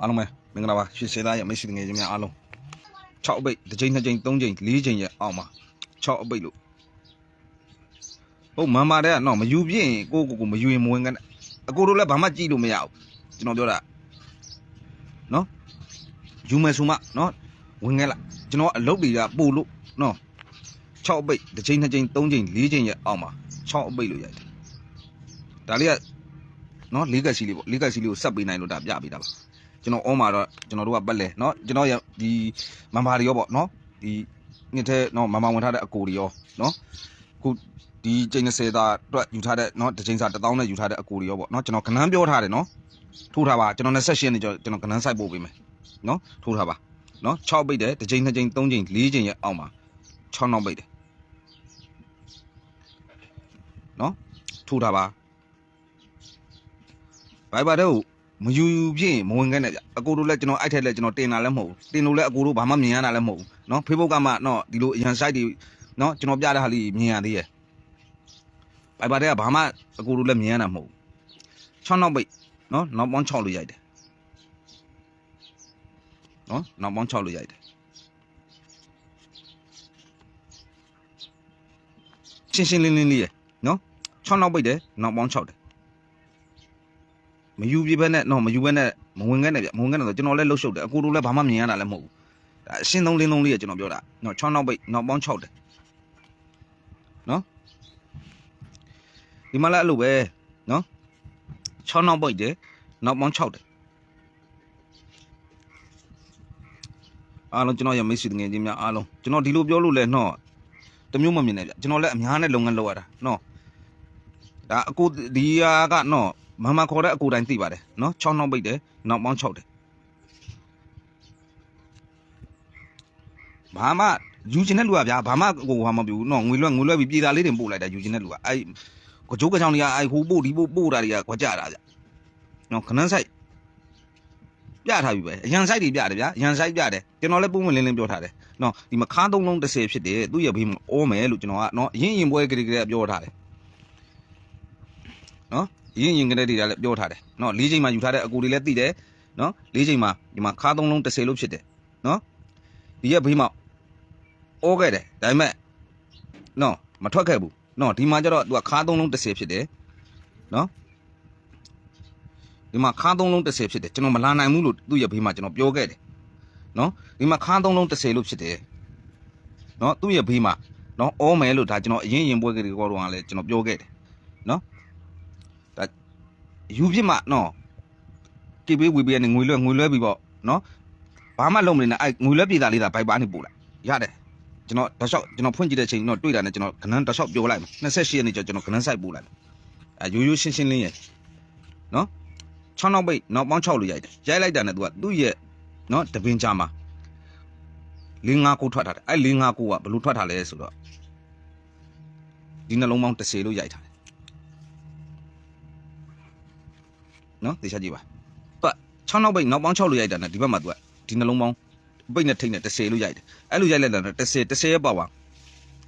အားလုံးပဲမင်္ဂလာပါရွှေစေသားရဲ့မိတ်ဆွေငယ်ချင်းများအားလုံး6အပိတ်တစ်ချိန်နှစ်ချိန်သုံးချိန်လေးချိန်ရဲ့အောက်မှာ6အပိတ်လို့ဟုတ်မန်မာတဲ့ကနော်မယူပြင်းကိုကိုကိုမယူရင်မဝင်ကနဲ့အကိုတို့လည်းဘာမှကြည့်လို့မရဘူးကျွန်တော်ပြောတာနော်ယူမယ်ဆိုမှနော်ဝင်ခဲ့လားကျွန်တော်အလုပ်တွေကပို့လို့နော်6အပိတ်တစ်ချိန်နှစ်ချိန်သုံးချိန်လေးချိန်ရဲ့အောက်မှာ6အပိတ်လို့ရတယ်ဒါလေးကနော်လေးကက်စီလေးပေါ့လေးကက်စီလေးကိုဆက်ပေးနိုင်လို့ဒါပြပေးတာပါ ကျွန်တော်အောမှာတော့ကျွန်တော်တို့ကပတ်လဲเนาะကျွန်တော်ရဒီမမတွေရောပေါ့เนาะဒီနှစ်ထဲเนาะမမဝင်ထားတဲ့အကိုတွေရောเนาะခုဒီကျိန်း30သားအတွက်ယူထားတဲ့เนาะတစ်ချိန်စာ1000နဲ့ယူထားတဲ့အကိုတွေရောပေါ့เนาะကျွန်တော်ကနန်းပြောထားတယ်เนาะထိုးထားပါကျွန်တော်28နှစ်ကျော်ကျွန်တော်ကနန်းဆိုင်ပို့ပေးမယ်เนาะထိုးထားပါเนาะ6ပိတ်တယ်တစ်ချိန်2ချိန်3ချိန်4ချိန်ရဲ့အောက်မှာ6နောက်ပိတ်တယ်เนาะထိုးထားပါဘိုင်ဘာတဲ့ကို မယူယူဖြင့်မဝင်ခဲ့နဲ့ဗျအကိုတို့လည်းကျွန်တော်အဲ့ထက်လည်းကျွန်တော်တင်တာလည်းမဟုတ်ဘူးတင်လို့လည်းအကိုတို့ဘာမှမြင်ရတာလည်းမဟုတ်ဘူးเนาะ Facebook ကမှเนาะဒီလိုအရန် site တွေเนาะကျွန်တော်ပြတဲ့ဟာလေးမြင်ရသေးရဲ့ဘိုင်ဘာတဲ့ကဘာမှအကိုတို့လည်းမြင်ရတာမဟုတ်ဘူး6နောက်ပိတ်เนาะနောက်ပေါင်း6လို့ရိုက်တယ်เนาะနောက်ပေါင်း6လို့ရိုက်တယ်ရှင်းရှင်းလင်းလင်းလေးရယ်เนาะ6နောက်ပိတ်တယ်နောက်ပေါင်း6တယ် မယူပြဘဲနဲ့တော့မယူဘဲနဲ့မဝင်ခဲ့နဲ့ဗျမဝင်ခဲ့နဲ့ဆိုကျွန်တော်လည်းလှုပ်ရှုပ်တယ်အကူတို့လည်းဘာမှမြင်ရတာလည်းမဟုတ်ဘူးဒါအရှင်းသုံးလင်းသုံးလေးရကျွန်တော်ပြောတာနော်6နောက်ပိတ်နောက်ပေါင်း6တယ်နော်ဒီမှာလည်းအဲ့လိုပဲနော်6နောက်ပိတ်တယ်နောက်ပေါင်း6တယ်အားလုံးကျွန်တော်ရမိတ်ဆွေတငယ်ချင်းများအားလုံးကျွန်တော်ဒီလိုပြောလို့လဲနော်တမျိုးမမြင်နဲ့ဗျကျွန်တော်လည်းအများနဲ့လုပ်ငန်းလုပ်ရတာနော်ဒါအကူဒီဟာကနော် မမခေါ်တဲ့အကိုတိုင်းသိပါတယ်နော်6နောက်ပိတ်တယ်နောက်ပေါင်း6တယ်ဘာမှယူချင်တဲ့လူကဗျာဘာမှကိုဟာမပြဘူးနော်ငွေလွှဲငွေလွှဲပြီးပြည်သားလေးတွေပို့လိုက်တာယူချင်တဲ့လူကအဲ့ကြိုးကချောင်းတွေကအဲ့ဟိုပို့ဒီပို့ပို့တာတွေကခွကြတာဗျနော်ခဏန်းဆိုင်ပြထားပြီပဲအရန်ဆိုင်တွေပြတယ်ဗျာအရန်ဆိုင်ပြတယ်ကျွန်တော်လည်းပုံမလင်းလင်းပြောထားတယ်နော်ဒီမှာခါသုံးလုံး30ဖြစ်တယ်သူ့ရဲ့ဘေးမှာအောမယ်လို့ကျွန်တော်ကနော်အရင်ရင်ပွဲကလေးကလေးပြောထားတယ်နော် ရင်းရင်ကလေးတွေကလည်းပြောထားတယ်နော်၄ချိန်မှယူထားတဲ့အကူတွေလည်းသိတယ်နော်၄ချိန်မှဒီမှာခါသုံးလုံး30လို့ဖြစ်တယ်နော်ဒီရဲ့ဘေးမှာအောခဲ့တယ်ဒါပေမဲ့နော်မထွက်ခဲ့ဘူးနော်ဒီမှာကျတော့သူကခါသုံးလုံး30ဖြစ်တယ်နော်ဒီမှာခါသုံးလုံး30ဖြစ်တယ်ကျွန်တော်မလာနိုင်ဘူးလို့သူ့ရဲ့ဘေးမှာကျွန်တော်ပြောခဲ့တယ်နော်ဒီမှာခါသုံးလုံး30လို့ဖြစ်တယ်နော်သူ့ရဲ့ဘေးမှာနော်အောမယ်လို့ဒါကျွန်တော်အရင်ရင်ပွဲကလေးကတော့လည်းကျွန်တော်ပြောခဲ့တယ်နော် ယူပြစ်မှနော်တိပေးဝေပေးရနေငွေလွှဲငွေလွှဲပြီးပေါ့နော်ဘာမှလုံးမနေနဲ့အဲငွေလွှဲပြည်သားလေးသာဘိုက်ပါနေပို့လိုက်ရတယ်ကျွန်တော်တောက်လျှောက်ကျွန်တော်ဖွင့်ကြည့်တဲ့ချိန်တော့တွေ့တာနဲ့ကျွန်တော်ခဏန်းတောက်လျှောက်ပြောလိုက်မယ်28ရက်နေ့ကျကျွန်တော်ခဏန်းဆိုင်ပို့လိုက်မယ်အဲရိုးရိုးရှင်းရှင်းလင်းရဲ့နော်6နောက်ပိတ်နောက်ပေါင်း6လို့ရိုက်တယ်ရိုက်လိုက်တာနဲ့ तू ကသူ့ရဲ့နော်တပင်ချာမှာ၄၅ကိုထွက်ထားတယ်အဲ၄၅ကိုကဘယ်လိုထွက်ထားလဲဆိုတော့ဒီနှလုံးပေါင်း30လို့ရိုက်ထားတယ် နော်တေချာကြည့်ပါသူက6နောက်ပိတ်နောက်ပေါင်း6လို့ရိုက်တာနဲ့ဒီဘက်မှာသူကဒီနှလုံးပေါင်းပိတ်နဲ့ထိတ်နဲ့30လို့ရိုက်တယ်အဲ့လိုရိုက်လိုက်တာနဲ့30 30ရဲ့ပါဝါ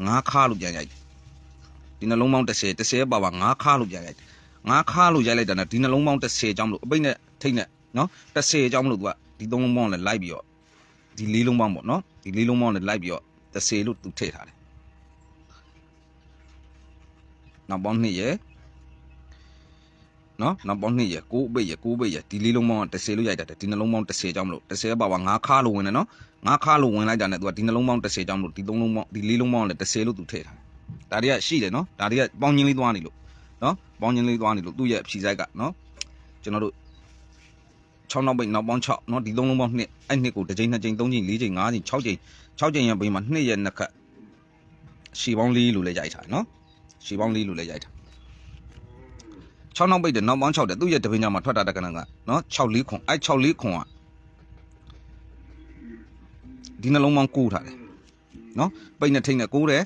9ခါလို့ပြန်ရိုက်တယ်ဒီနှလုံးပေါင်း30 30ရဲ့ပါဝါ9ခါလို့ပြန်ရိုက်တယ်9ခါလို့ရိုက်လိုက်တာနဲ့ဒီနှလုံးပေါင်း30အကြောင်းလို့အပိတ်နဲ့ထိတ်နဲ့နော်30အကြောင်းလို့သူကဒီသုံးလုံးပေါင်းနဲ့လိုက်ပြီးတော့ဒီလေးလုံးပေါင်းပေါ့နော်ဒီလေးလုံးပေါင်းနဲ့လိုက်ပြီးတော့30လို့သူထည့်ထားတယ်နောက်ပေါင်း2ရဲ့ နော်နောက်ပေါင်း2ရယ်6အပိတ်ရယ်6အပိတ်ရယ်ဒီလေးလုံးပေါင်းက30လို့ရိုက်တတ်တယ်ဒီနှလုံးပေါင်း30ကြောင်းမလို့30ပါပါ9ခါလို့ဝင်တယ်နော်9ခါလို့ဝင်လိုက်တာနဲ့သူကဒီနှလုံးပေါင်း30ကြောင်းမလို့ဒီ3လုံးပေါင်းဒီလေးလုံးပေါင်းလည်း30လို့သူထည့်ထားတယ်ဒါတွေကရှိတယ်နော်ဒါတွေကပေါင်းချင်းလေးသွားနေလို့နော်ပေါင်းချင်းလေးသွားနေလို့သူ့ရဲ့ဖြီဆိုင်ကနော်ကျွန်တော်တို့6နောက်ပိတ်နောက်ပေါင်း6နော်ဒီ3လုံးပေါင်း2အဲ့နှစ်ကိုတစ်ချိန်နှစ်ချိန်3ချိန်4ချိန်5ချိန်6ချိန်6ချိန်ရပိတ်မှာ2ရက်နှစ်ခတ်ရှီပေါင်း4လို့လည်းရိုက်ထားတယ်နော်ရှီပေါင်း4လို့လည်းရိုက်ထား 6နောက်ပိတ်တယ်နောက်ပေါင်း6တယ်သူ့ရဲ့တပင်းကြောင်မှာထွက်တာတက်ကနကနော်6လေးခွန်အဲ6လေးခွန်ကဒီနှလုံးပေါင်း9ထားတယ်နော်ပိတ်နဲ့ထိတ်နဲ့9တယ်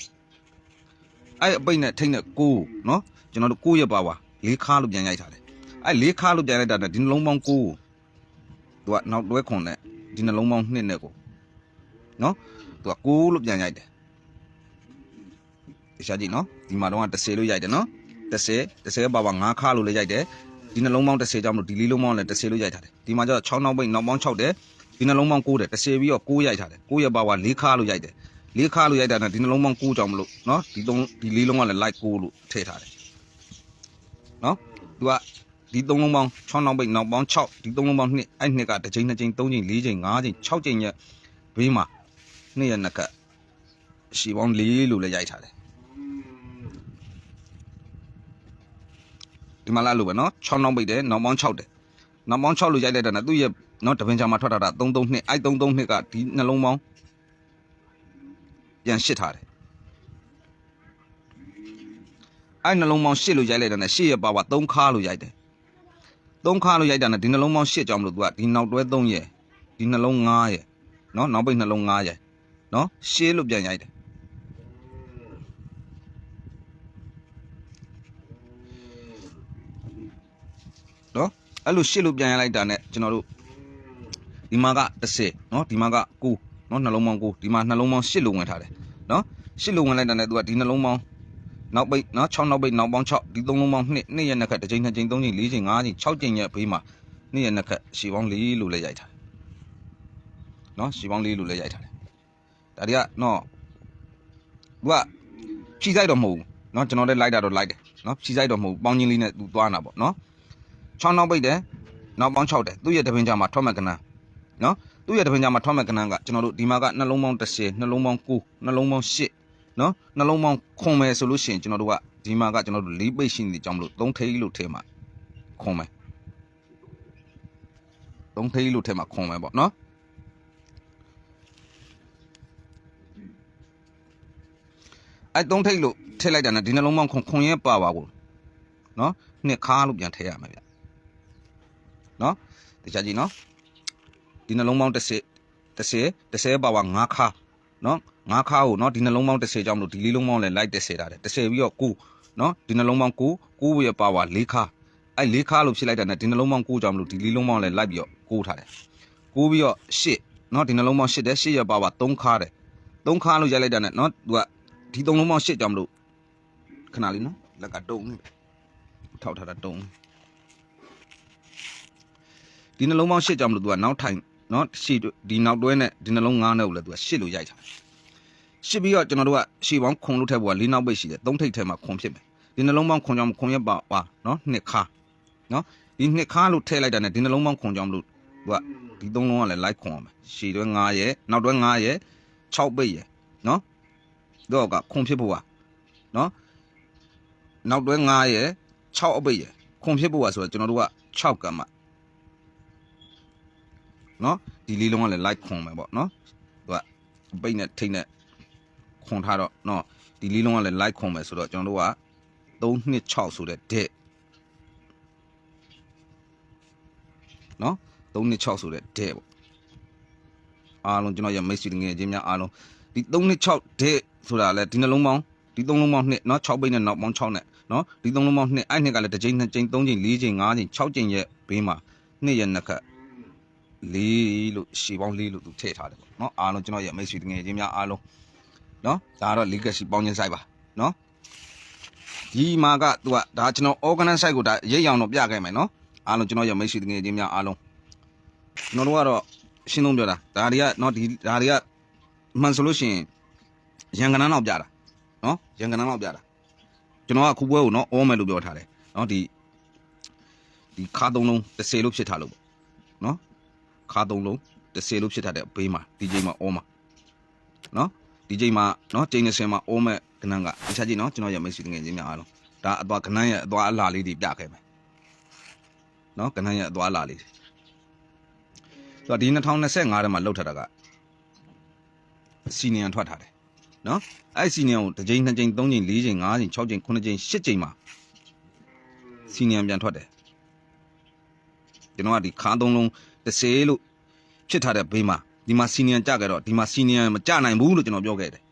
အဲအပိတ်နဲ့ထိတ်နဲ့9နော်ကျွန်တော်တို့9ရက်ပါပါလေးခါလို့ပြန်ရိုက်ထားတယ်အဲလေးခါလို့ပြန်လိုက်တာနဲ့ဒီနှလုံးပေါင်း9သူကနောက်တွဲခွန်နဲ့ဒီနှလုံးပေါင်း2နဲ့ကိုနော်သူက9လို့ပြန်ရိုက်တယ်တခြားကြည့်နော်ဒီမှာတော့30လို့ရိုက်တယ်နော် 30 30ပါပါ9ခါလို့လည်းရိုက်တယ် ဒီနှလုံးပေါင်း30ကြောင့်မလို့ဒီလေးလုံးပေါင်းလည်း30လို့ရိုက်ထားတယ်ဒီမှာကျတော့6နောက်ပိတ်နောက်ပေါင်း6တယ်ဒီနှလုံးပေါင်း9တယ်30ပြီးတော့9ရိုက်ထားတယ်9ရဲ့ပါဝါ4ခါလို့ရိုက်တယ်4ခါလို့ရိုက်တာနဲ့ဒီနှလုံးပေါင်း9ကြောင့်မလို့เนาะဒီ3ဒီလေးလုံးကလည်း like 9လို့ထည့်ထားတယ်เนาะသူကဒီ3လုံးပေါင်း6နောက်ပိတ်နောက်ပေါင်း6ဒီ3လုံးပေါင်း2အဲ့နှစ်ကတစ်ချိန်နှစ်ချိန်3ချိန်4ချိန်5ချိန်6ချိန်ရဲ့ဘေးမှာနှစ်ရဲ့နှစ်ကရှီပေါင်း4လို့လည်းရိုက်ထားတယ် ဒီမှာလာလို့ပဲနော်6နောက်ပိတ်တယ်နောက်ပေါင်း6တယ်နောက်ပေါင်း6လို့ရိုက်လိုက်တာနဲ့သူ့ရဲ့နော်တပင်ချာမှာထွက်လာတာ332အဲ့332ကဒီနှလုံးပေါင်းပြန်ရှစ်ထားတယ်အဲ့နှလုံးပေါင်းရှစ်လို့ရိုက်လိုက်တာနဲ့ရှစ်ရဲ့ပါဝါ3ခါလို့ရိုက်တယ်3ခါလို့ရိုက်တာနဲ့ဒီနှလုံးပေါင်းရှစ်ကြောင့်မလို့သူကဒီနောက်တွဲ3ရဲ့ဒီနှလုံး9ရဲ့နော်နောက်ပိတ်နှလုံး9ရဲ့နော်ရှေးလို့ပြန်ရိုက်တယ် အဲ့လိုရှစ်လို့ပြန်ရလိုက်တာနဲ့ကျွန်တော်တို့ဒီမှာက30နော်ဒီမှာက9နော်နှလုံးပေါင်း9ဒီမှာနှလုံးပေါင်း10လို့ဝင်ထားတယ်နော်10လို့ဝင်လိုက်တာနဲ့သူကဒီနှလုံးပေါင်းနောက်ပိတ်နော်6နောက်ပိတ်နောက်ပေါင်း6ဒီ3လုံးပေါင်း2နှစ်ရက်နှစ်ခက်တစ်ချိန်နှစ်ချိန်3ချိန်4ချိန်5ချိန်6ချိန်ရဲ့ဘေးမှာနှစ်ရက်နှစ်ခက်ရှည်ပေါင်း4လို့လည်းရိုက်ထားတယ်နော်ရှည်ပေါင်း4လို့လည်းရိုက်ထားတယ်ဒါတွေကနော်သူကဖြီးဆိုင်တော့မဟုတ်ဘူးနော်ကျွန်တော်လည်းလိုက်တာတော့လိုက်တယ်နော်ဖြီးဆိုင်တော့မဟုတ်ဘူးပေါင်းချင်းလေးနဲ့သူသွားတာပေါ့နော် 6နောက်ပိတ်တယ်နောက်ပေါင်း6တယ်သူ့ရဲ့တပင်ကြမှာထွက်မဲ့ကနန်းနော်သူ့ရဲ့တပင်ကြမှာထွက်မဲ့ကနန်းကကျွန်တော်တို့ဒီမှာကနှလုံးပေါင်း30နှလုံးပေါင်း9နှလုံးပေါင်း8နော်နှလုံးပေါင်းခွန်မယ်ဆိုလို့ရှိရင်ကျွန်တော်တို့ကဒီမှာကကျွန်တော်တို့၄ပိတ်ရှိနေကြောင်းမလို့3ထိပ်လို့ထဲမှာခွန်မယ်3ထိပ်လို့ထဲမှာခွန်မယ်ပေါ့နော်အဲ့3ထိပ်လို့ထည့်လိုက်တာနဲ့ဒီနှလုံးပေါင်းခွန်ခွန်ရဲ့ပါပါကိုနော်နှစ်ခါလို့ပြန်ထည့်ရမှာဗျ နော်တခြားကြည့်နော်ဒီနှလုံးပေါင်း30 30 30ပါဝါ9ခါနော်9ခါကိုနော်ဒီနှလုံးပေါင်း30ကြောင့်မလို့ဒီလေးလုံးပေါင်းလည်းလိုက်30တာတယ်30ပြီးတော့9နော်ဒီနှလုံးပေါင်း9 9ရဲ့ပါဝါ4ခါအဲ့4ခါလို့ဖြစ်လိုက်တာနဲ့ဒီနှလုံးပေါင်း9ကြောင့်မလို့ဒီလေးလုံးပေါင်းလည်းလိုက်ပြီးတော့9ထားတယ်9ပြီးတော့8နော်ဒီနှလုံးပေါင်း8တယ်8ရဲ့ပါဝါ3ခါတယ်3ခါလို့ရိုက်လိုက်တာနဲ့နော်သူကဒီ3လုံးပေါင်း8ကြောင့်မလို့ခဏလေးနော်လက်ကတုံနေထောက်ထားတာတုံနေ ဒီနှလုံးပေါင်း၈ကြောင့်မလို့သူကနောက်ထိုင်နော်ရှေ့ဒီနောက်တွဲနဲ့ဒီနှလုံး၅နဲ့ကိုလည်းသူကရှစ်လို့ရိုက်ချင်တယ်ရှစ်ပြီးတော့ကျွန်တော်တို့ကရှေ့ပေါင်းခွန်လို့ထက်ပေါ်က၄နောက်ပိတ်ရှိတယ်၃ထိပ်ထဲမှာခွန်ဖြစ်မယ်ဒီနှလုံးပေါင်းခွန်ကြောင့်ခွန်ရပါပါနော်နှစ်ခါနော်ဒီနှစ်ခါလို့ထည့်လိုက်တာနဲ့ဒီနှလုံးပေါင်းခွန်ကြောင့်မလို့သူကဒီသုံးလုံးကလည်းလိုက်ခွန်အောင်မယ်ရှေ့တွဲ၅ရဲ့နောက်တွဲ၅ရဲ့6ပိတ်ရဲ့နော်တော့ကခွန်ဖြစ်ဖို့ပါနော်နောက်တွဲ9ရယ်6အပိတ်ရယ်ခွန်ဖြစ်ဖို့ပါဆိုတော့ကျွန်တော်တို့က6ကမ္မ နော်ဒီလေးလုံးကလည်း like ခွန်ပဲပေါ့နော်သူကပိတ်နဲ့ထိတ်နဲ့ခွန်ထားတော့နော်ဒီလေးလုံးကလည်း like ခွန်ပဲဆိုတော့ကျွန်တော်တို့က326ဆိုတဲ့ debt နော်326ဆိုတဲ့ debt ပေါ့အားလုံးကျွန်တော်ရမိတ်ဆွေငယ်ချင်းများအားလုံးဒီ326 debt ဆိုတာလည်းဒီနှလုံးပေါင်းဒီသုံးလုံးပေါင်းနှစ်เนาะ6ပိတ်နဲ့နောက်ပေါင်း6နဲ့เนาะဒီသုံးလုံးပေါင်းနှစ်အဲ့နှစ်ကလည်းတစ်ကြိမ်နှစ်ကြိမ်သုံးကြိမ်လေးကြိမ်ငါးကြိမ်6ကြိမ်ရဲ့ဘေးမှာနှစ်ရဲ့နှစ်ခတ် 4လို့ရှေ့ပေါင်း4လို့သူထည့်ထားတယ်ပေါ့နော်အားလုံးကျွန်တော်ရဲ့မိတ်ဆွေငွေချင်းများအားလုံးနော်ဒါကတော့ legacy ပေါင်းချင်း site ပါနော်ဒီမှာကသူကဒါကျွန်တော် organize site ကိုဒါရိတ်အောင်တော့ပြခဲ့မယ်နော်အားလုံးကျွန်တော်ရဲ့မိတ်ဆွေငွေချင်းများအားလုံးကျွန်တော်တို့ကတော့ရှင်းဆုံးပြောတာဒါတွေကနော်ဒီဒါတွေကမှန်ဆိုလို့ရှိရင်ရန်ကနန်းတော့ပြတာနော်ရန်ကနန်းတော့ပြတာကျွန်တော်ကခုပွဲကိုနော်အောမယ်လို့ပြောထားတယ်နော်ဒီဒီခါသုံးလုံး30လို့ဖြစ်ထားလို့ပေါ့နော် ခါသုံးလုံး30လို့ဖြစ်ထတဲ့ဘေးမှာဒီချိန်မှာအောမှာနော်ဒီချိန်မှာနော်ချိန်20မှာအောမဲ့ကနန်းကအခြားကြည့်နော်ကျွန်တော်ရမိတ်ဆွေငယ်ချင်းများအားလုံးဒါအသွားကနန်းရဲ့အသွားအလှလေးတွေပြခဲ့မယ်နော်ကနန်းရဲ့အသွားအလှလေးဆိုတော့ဒီ2025ထဲမှာလောက်ထတာကစီနီယံထွက်ထားတယ်နော်အဲ့စီနီယံကိုတစ်ချိန်နှစ်ချိန်သုံးချိန်လေးချိန်ငါးချိန်၆ချိန်၇ချိန်၈ချိန်မှာစီနီယံပြန်ထွက်တယ်ကျွန်တော်ကဒီခါသုံးလုံး 30လို့ဖြစ်ထားတဲ့ဘေးမှာဒီမှာစီနီယံကြခဲ့တော့ဒီမှာစီနီယံမကြနိုင်ဘူးလို့ကျွန်တော်ပြောခဲ့တယ်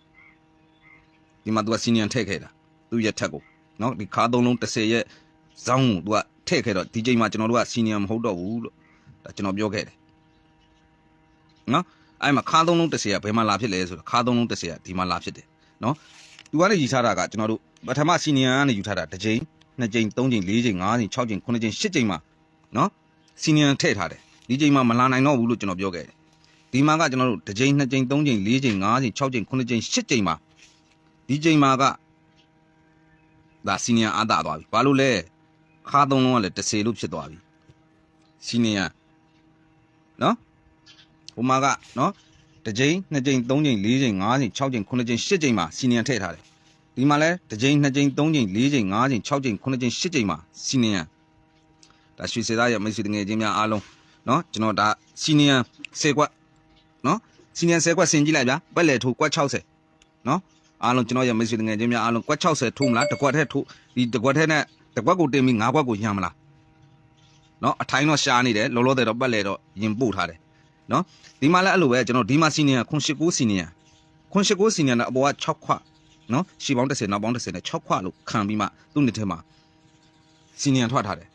ဒီမှာသူကစီနီယံထည့်ခဲ့တာသူ့ရဲ့ထက်ကိုနော်ဒီခါသုံးလုံး30ရဲ့ဇောင်းကိုသူကထည့်ခဲ့တော့ဒီချိန်မှာကျွန်တော်တို့ကစီနီယံမဟုတ်တော့ဘူးလို့ဒါကျွန်တော်ပြောခဲ့တယ်နော်အဲ့မှာခါသုံးလုံးတစ်ဆယ်ကဘယ်မှာလာဖြစ်လဲဆိုတော့ခါသုံးလုံးတစ်ဆယ်ကဒီမှာလာဖြစ်တယ်နော်သူကလည်းယူထားတာကကျွန်တော်တို့ပထမစီနီယံကနေယူထားတာတစ်ကြိမ်2ကြိမ်3ကြိမ်4ကြိမ်5ကြိမ်6ကြိမ်9ကြိမ်10ကြိမ်မှာနော်စီနီယံထည့်ထားတယ် ဒီကြိမ်မှာမလာနိုင်တော့ဘူးလို့ကျွန်တော်ပြောခဲ့တယ်ဒီမှာကကျွန်တော်တို့တစ်ကြိမ်2ကြိမ်3ကြိမ်4ကြိမ်5ကြိမ်6ကြိမ်9ကြိမ်10ကြိမ်မှာဒီကြိမ်မှာကဒါစီနီယံအားတာသွားပြီဘာလို့လဲခါသုံးလုံးကလည်း10လို့ဖြစ်သွားပြီစီနီယံနော်ဟိုမှာကနော်တစ်ကြိမ်2ကြိမ်3ကြိမ်4ကြိမ်5ကြိမ်6ကြိမ်9ကြိမ်10ကြိမ်မှာစီနီယံထည့်ထားတယ်ဒီမှာလဲတစ်ကြိမ်2ကြိမ်3ကြိမ်4ကြိမ်5ကြိမ်6ကြိမ်9ကြိမ်10ကြိမ်မှာစီနီယံဒါရွှေစေသားရဲ့မိတ်ဆွေတငယ်ချင်းများအားလုံး နော်ကျွန်တော်ဒါစီနီယံ10ကွက်နော်စီနီယံ10ကွက်ဆင်ကြည့်လိုက်ဗျာပက်လေထိုးကွက်60နော်အားလုံးကျွန်တော်ရဲ့မိတ်ဆွေတငယ်ချင်းများအားလုံးကွက်60ထိုးမလားတစ်ကွက်ထဲထိုးဒီတစ်ကွက်ထဲနဲ့တစ်ကွက်ကိုတင်ပြီး5ကွက်ကိုညံမလားနော်အထိုင်းတော့ရှားနေတယ်လောလောဆယ်တော့ပက်လေတော့ရင်ပို့ထားတယ်နော်ဒီမှာလည်းအဲ့လိုပဲကျွန်တော်ဒီမှာစီနီယံခွန်ရှိကိုစီနီယံခွန်ရှိကိုစီနီယံနဲ့အပေါ်က6ခွက်နော်ရှီပေါင်း30နောက်ပေါင်း30နဲ့6ခွက်လို့ခံပြီးမှသူ့နှစ်ထဲမှာစီနီယံထွက်ထားတယ်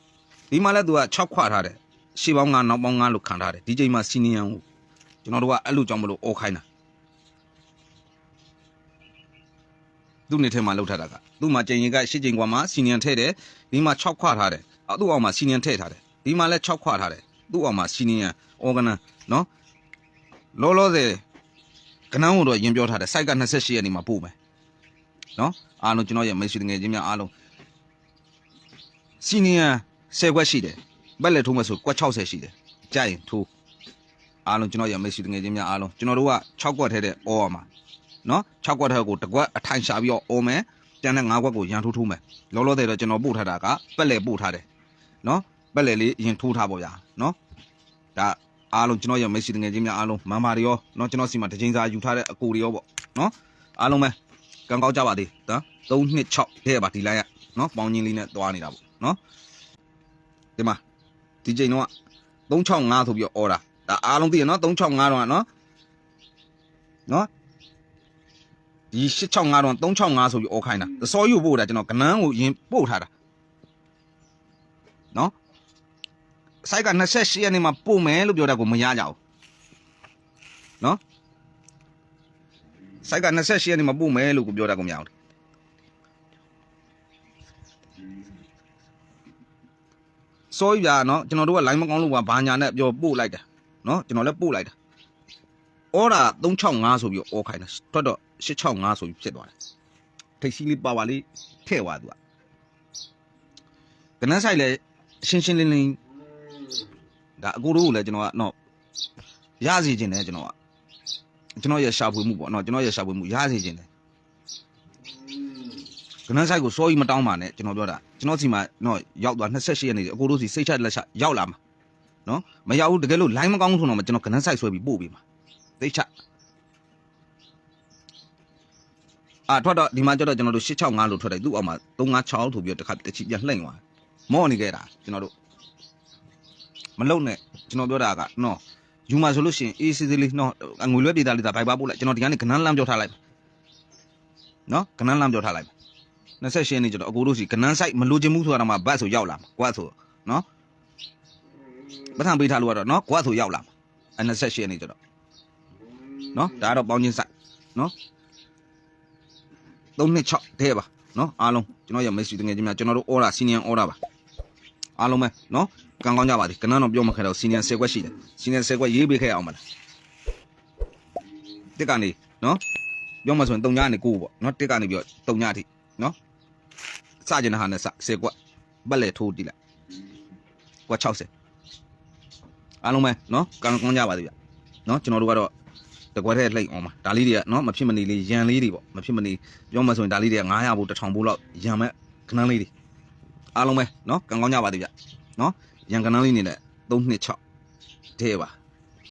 ဒီမှာလည်းသူက6ခွက်ထားတယ် ရှေ့ပေါင်းကနောက်ပေါင်းကလို့ခံထားတယ်ဒီချိန်မှာစီနီယံကိုကျွန်တော်တို့ကအဲ့လိုကြောင့်မလို့အော်ခိုင်းတာသူ့နေထဲမှာလောက်ထားတာကသူ့မှာကျင်ရင်ကရှစ်ကျင်ကွာမှာစီနီယံထည့်တယ်ဒီမှာ6ခွထားတယ်အော်သူ့အောင်မှာစီနီယံထည့်ထားတယ်ဒီမှာလည်း6ခွထားတယ်သူ့အောင်မှာစီနီယံအော်ဂနန်နော်လောလောဆယ်ကနန်းကိုတော့ရင်ပြောထားတယ်စိုက်က28ရက်နေမှာပို့မယ်နော်အားလုံးကျွန်တော်ရဲ့မိတ်ဆွေငယ်ချင်းများအားလုံးစီနီယံ10ခွက်ရှိတယ် ဘက်လက်ထိုးမယ်ဆိုကွက်60ရှိတယ်ကြိုက်ရင်ထိုးအားလုံးကျွန်တော်ရဲ့မိတ်ဆွေငယ်ချင်းများအားလုံးကျွန်တော်တို့က6ကွက်ထဲတဲ့အော်ရမှာနော်6ကွက်ထဲကိုတစ်ကွက်အထိုင်ရှာပြီးတော့အော်မယ်တန်တဲ့9ကွက်ကိုရန်ထိုးထိုးမယ်လောလောဆယ်တော့ကျွန်တော်ပို့ထားတာကပက်လက်ပို့ထားတယ်နော်ပက်လက်လေးရင်ထိုးထားပါဗျာနော်ဒါအားလုံးကျွန်တော်ရဲ့မိတ်ဆွေငယ်ချင်းများအားလုံးမမတွေရောနော်ကျွန်တော်စီမှာတစ်ချိန်စာယူထားတဲ့အကူတွေရောပေါ့နော်အားလုံးပဲကံကောက်ကြပါသေးနော်3နှစ်6တဲ့ပါဒီလိုက်ရနော်ပေါင်းချင်းလေးနဲ့သွားနေတာပေါ့နော်ဒီမှာ ဒီချိန်တော့365ဆိုပြီးတော့အော်တာဒါအားလုံးသိရနော်365တော့ကနော်နော်ဒီ865တော့365ဆိုပြီးအော်ခိုင်းတာအစောယူပို့တာကျွန်တော်ကနန်းကိုရင်ပို့ထားတာနော်စိုက်က28ရက်နေ့မှာပို့မယ်လို့ပြောတာကိုမရကြဘူးနော်စိုက်က28ရက်နေ့မှာပို့မယ်လို့ကိုပြောတာကိုမရဘူး စောရပြနော်ကျွန်တော်တို့က line မကောင်းလို့ပါဘာညာနဲ့ပြောပို့လိုက်တာနော်ကျွန်တော်လည်းပို့လိုက်တာအော်ဒါ365ဆိုပြီးအော်ခိုင်းတာထွက်တော့865ဆိုပြီးဖြစ်သွားတယ်ထိတ်စီးလေးပါပါလေးထည့်သွားသူကကနန်းဆိုင်လည်းရှင်းရှင်းလင်းလင်းဒါအကိုတို့ကိုလည်းကျွန်တော်ကနော်ရစီခြင်းတယ်ကျွန်တော်ကကျွန်တော်ရဲ့ရှာဖွေမှုပေါ့နော်ကျွန်တော်ရဲ့ရှာဖွေမှုရစီခြင်းတယ်ကနန်းဆိုင်ကိုစောကြီးမတောင်းပါနဲ့ကျွန်တော်ပြောတာ ကျွန်တော်စီမှာနော်ရောက်သွား28ရက်နေအကိုတို့စီစိတ်ချလက်ချရောက်လာမှာနော်မရောက်ဘူးတကယ်လို့ line မကောင်းဘူးဆိုတော့ကျွန်တော်ကနန်းဆိုင်ဆွဲပြီးပို့ပေးမှာသိချအာထွက်တော့ဒီမှာကျတော့ကျွန်တော်တို့665လို့ထွက်တယ်သူ့အောက်မှာ356ထို့ပြီးတော့တစ်ခါတစ်ချီပြန်လှိမ့်သွားမော့နေခဲ့တာကျွန်တော်တို့မလုံနဲ့ကျွန်တော်ပြောတာကနော်ယူမှာဆိုလို့ရှိရင်အေးစစ်စစ်လေးနော်ငွေလွှဲပြေးသားလေးဒါဘိုက်ပါပို့လိုက်ကျွန်တော်ဒီကနေ့ကနန်းလမ်းပြောထားလိုက်နော်ကနန်းလမ်းပြောထားလိုက် 28ရက်နေ့ကျတော့အကိုတို့စီကနန်းဆိုင်မလိုချင်ဘူးဆိုတာတော့မှဘတ်ဆိုရောက်လာမှာကွာဆိုနော်ပထမပေးထားလို့ကတော့နော်ကွာဆိုရောက်လာမှာအဲ28ရက်နေ့ကျတော့နော်ဒါကတော့ပေါင်းချင်းဆိုင်နော်326တဲ့ပါနော်အားလုံးကျွန်တော်ရမိတ်ဆွေတငယ်ချင်းများကျွန်တော်တို့အော်ဒါစီနီယံအော်ဒါပါအားလုံးပဲနော်ကံကောင်းကြပါသည်ကနန်းတော့ပြောမခဲ့တော့စီနီယံ10ခွက်ရှိတယ်စီနီယံ10ခွက်ရေးပေးခဲ့အောင်မလားတက်ကနေနော်ပြောမှဆိုရင်3ညနေ9ပေါ့နော်တက်ကနေပြီးတော့3ညအထိနော် စကြင်တဲ့ဟာနဲ့စ10ခွက်ဘက်လေထိုးတိလိုက်ခွက်60အားလုံးပဲနော်ကံကောင်းကြပါသည်ဗျနော်ကျွန်တော်တို့ကတော့တကွက်ထဲလှိမ့်အောင်ပါဒါလေးတွေကနော်မဖြစ်မနေလေးရန်လေးတွေပေါ့မဖြစ်မနေပြောမှဆိုရင်ဒါလေးတွေက900ဘို့1000ဘို့လောက်ရန်မဲ့ခဏလေးတွေအားလုံးပဲနော်ကံကောင်းကြပါသည်ဗျနော်ရန်ကနန်းလေးနေနဲ့326တဲ့ပါ